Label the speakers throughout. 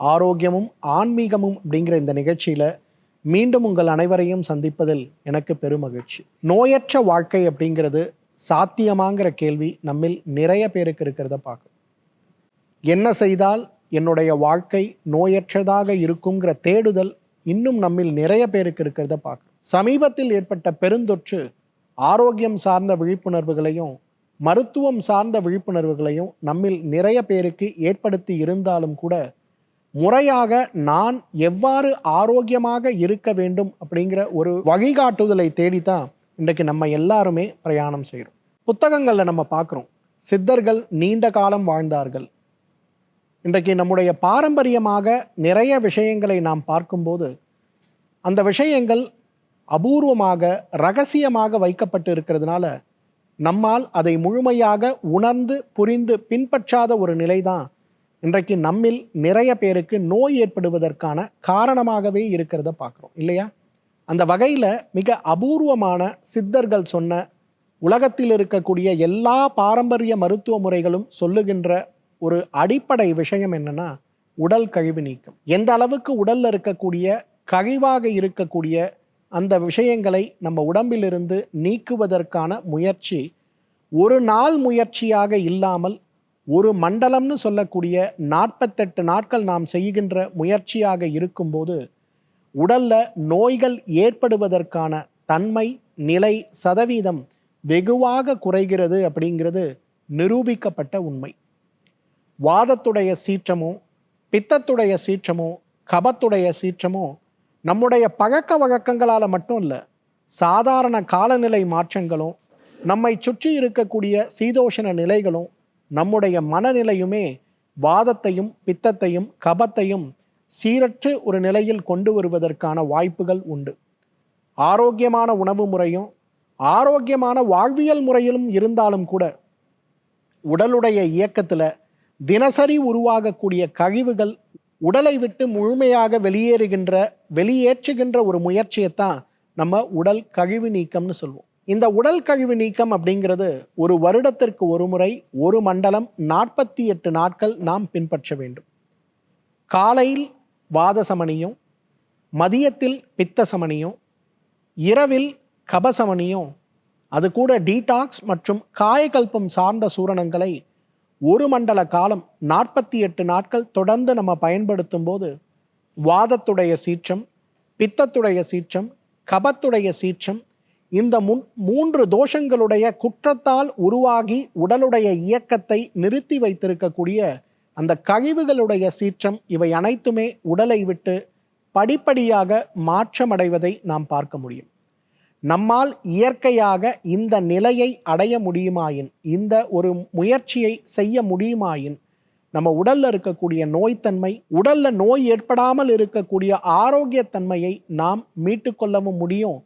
Speaker 1: ஆரோக்கியமும் ஆன்மீகமும் அப்படிங்கிற இந்த நிகழ்ச்சியில் மீண்டும் உங்கள் அனைவரையும் சந்திப்பதில் எனக்கு பெருமகிழ்ச்சி. நோயற்ற வாழ்க்கை அப்படிங்கிறது சாத்தியமாங்கிற கேள்வி நம்மில் நிறைய பேருக்கு இருக்கிறத பார்க்கும். என்ன செய்தால் என்னுடைய வாழ்க்கை நோயற்றதாக இருக்குங்கிற தேடுதல் இன்னும் நம்மில் நிறைய பேருக்கு இருக்கிறத பார்க்கும். சமீபத்தில் ஏற்பட்ட பெருந்தொற்று ஆரோக்கியம் சார்ந்த விழிப்புணர்வுகளையும் மருத்துவம் சார்ந்த விழிப்புணர்வுகளையும் நம்மில் நிறைய பேருக்கு ஏற்படுத்தி இருந்தாலும் கூட முறையாக நான் எவ்வாறு ஆரோக்கியமாக இருக்க வேண்டும் அப்படிங்கிற ஒரு வழிகாட்டுதலை தேடித்தான் இன்றைக்கு நம்ம எல்லாருமே பிரயாணம் செய்கிறோம் புத்தகங்களில் நம்ம பார்க்குறோம். சித்தர்கள் நீண்ட காலம் வாழ்ந்தார்கள். இன்றைக்கு நம்முடைய பாரம்பரியமாக நிறைய விஷயங்களை நாம் பார்க்கும்போது அந்த விஷயங்கள் அபூர்வமாக ரகசியமாக வைக்கப்பட்டு இருக்கிறதுனால நம்மால் அதை முழுமையாக உணர்ந்து புரிந்து பின்பற்றாத ஒரு நிலைதான் இன்றைக்கு நம்மில் நிறைய பேருக்கு நோய் ஏற்படுவதற்கான காரணமாகவே இருக்கிறத பார்க்குறோம் இல்லையா? அந்த வகையில் மிக அபூர்வமான சித்தர்கள் சொன்ன உலகத்தில் இருக்கக்கூடிய எல்லா பாரம்பரிய மருத்துவ முறைகளும் சொல்லுகின்ற ஒரு அடிப்படை விஷயம் என்னன்னா உடல் கழிவு நீக்கம். எந்த அளவுக்கு உடலில் இருக்கக்கூடிய கழிவாக இருக்கக்கூடிய அந்த விஷயங்களை நம்ம உடம்பிலிருந்து நீக்குவதற்கான முயற்சி ஒரு நாள் முயற்சியாக இல்லாமல் ஒரு மண்டலம்னு சொல்லக்கூடிய நாற்பத்தெட்டு நாட்கள் நாம் செய்கின்ற முயற்சியாக இருக்கும்போது உடல்ல நோய்கள் ஏற்படுவதற்கான தன்மை நிலை சதவீதம் வெகுவாக குறைகிறது அப்படிங்கிறது நிரூபிக்கப்பட்ட உண்மை. வாதத்துடைய சீற்றமோ பித்தத்துடைய சீற்றமோ கபத்துடைய சீற்றமோ நம்முடைய பழக்க வழக்கங்களால் மட்டும் இல்லை சாதாரண காலநிலை மாற்றங்களும் நம்மை சுற்றி இருக்கக்கூடிய சீதோஷண நிலைகளும் நம்முடைய மனநிலையுமே வாதத்தையும் பித்தத்தையும் கபத்தையும் சீரற்று ஒரு நிலையில் கொண்டு வருவதற்கான வாய்ப்புகள் உண்டு. ஆரோக்கியமான உணவு முறையும் ஆரோக்கியமான வாழ்வியல் முறையிலும் இருந்தாலும் கூட உடலுடைய இயக்கத்தில் தினசரி உருவாகக்கூடிய கழிவுகள் உடலை விட்டு முழுமையாக வெளியேறுகின்ற வெளியேற்றுகின்ற ஒரு முயற்சியைத்தான் நம்ம உடல் கழிவு நீக்கம்னு சொல்லுவோம் இந்த உடல் கழிவு நீக்கம் அப்படிங்கிறது ஒரு வருடத்திற்கு ஒரு முறை ஒரு மண்டலம் நாற்பத்தி எட்டு நாட்கள் நாம் பின்பற்ற வேண்டும். காலையில் வாத சமனியும் மதியத்தில் பித்த சமனியும் இரவில் கபசமணியும் அது கூட டீடாக்ஸ் மற்றும் காயக்கல்பம் சார்ந்த சூரணங்களை ஒரு மண்டல காலம் நாற்பத்தி எட்டு நாட்கள் தொடர்ந்து நம்ம பயன்படுத்தும் போது வாதத்துடைய சீற்றம் பித்தத்துடைய சீற்றம் கபத்துடைய சீற்றம் இந்த முன் மூன்று தோஷங்களுடைய குற்றத்தால் உருவாகி உடலுடைய இயக்கத்தை நிறுத்தி வைத்திருக்கக்கூடிய அந்த கழிவுகளுடைய சீற்றம் இவை அனைத்துமே உடலை விட்டு படிப்படியாக மாற்றமடைவதை நாம் பார்க்க முடியும். நம்மால் இயற்கையாக இந்த நிலையை அடைய முடியுமாயின் இந்த ஒரு முயற்சியை செய்ய முடியுமாயின் நம்ம உடல்ல இருக்கக்கூடிய நோய்த்தன்மை உடல்ல நோய் ஏற்படாமல் இருக்கக்கூடிய ஆரோக்கியத்தன்மையை நாம் மீட்டுக்கொள்ளவும் முடியும்.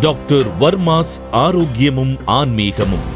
Speaker 2: டாக்டர் வர்மாஸ் ஆரோக்கியமும் ஆன்மீகமும்